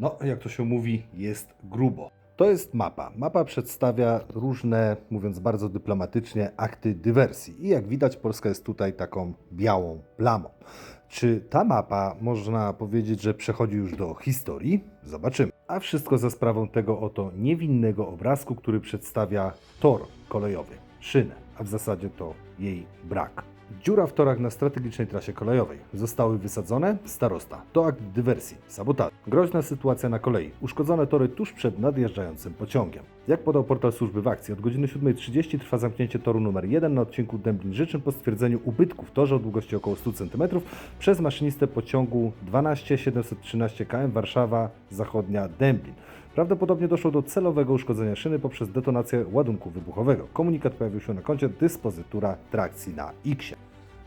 No, jak to się mówi, jest grubo. To jest mapa. Mapa przedstawia różne, mówiąc bardzo dyplomatycznie, akty dywersji. I jak widać, Polska jest tutaj taką białą plamą. Czy ta mapa można powiedzieć, że przechodzi już do historii? Zobaczymy. A wszystko za sprawą tego oto niewinnego obrazku, który przedstawia tor kolejowy, szynę, a w zasadzie to jej brak. Dziura w torach na strategicznej trasie kolejowej. Zostały wysadzone? Starosta. To akt dywersji, sabotaż. Groźna sytuacja na kolei. Uszkodzone tory tuż przed nadjeżdżającym pociągiem. Jak podał portal służby w akcji, od godziny 7.30 trwa zamknięcie toru numer 1 na odcinku Dęblin-Życzyn po stwierdzeniu ubytku w torze o długości około 100 cm przez maszynistę pociągu 12713 km Warszawa Zachodnia Dęblin. Prawdopodobnie doszło do celowego uszkodzenia szyny poprzez detonację ładunku wybuchowego. Komunikat pojawił się na koncie dyspozytura trakcji na X.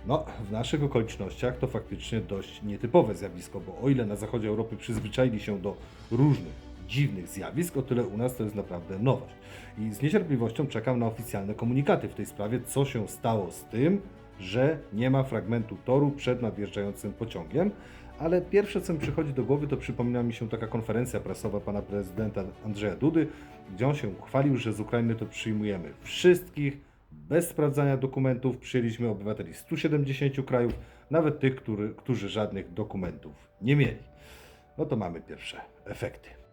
No, w naszych okolicznościach to faktycznie dość nietypowe zjawisko, bo o ile na zachodzie Europy przyzwyczaili się do różnych dziwnych zjawisk, o tyle u nas to jest naprawdę nowość. I z niecierpliwością czekam na oficjalne komunikaty w tej sprawie, co się stało z tym, że nie ma fragmentu toru przed nadjeżdżającym pociągiem. Ale pierwsze, co mi przychodzi do głowy, to przypomina mi się taka konferencja prasowa pana prezydenta Andrzeja Dudy, gdzie on się chwalił, że z Ukrainy to przyjmujemy wszystkich, bez sprawdzania dokumentów. Przyjęliśmy obywateli 170 krajów, nawet tych, który, którzy żadnych dokumentów nie mieli. No to mamy pierwsze efekty.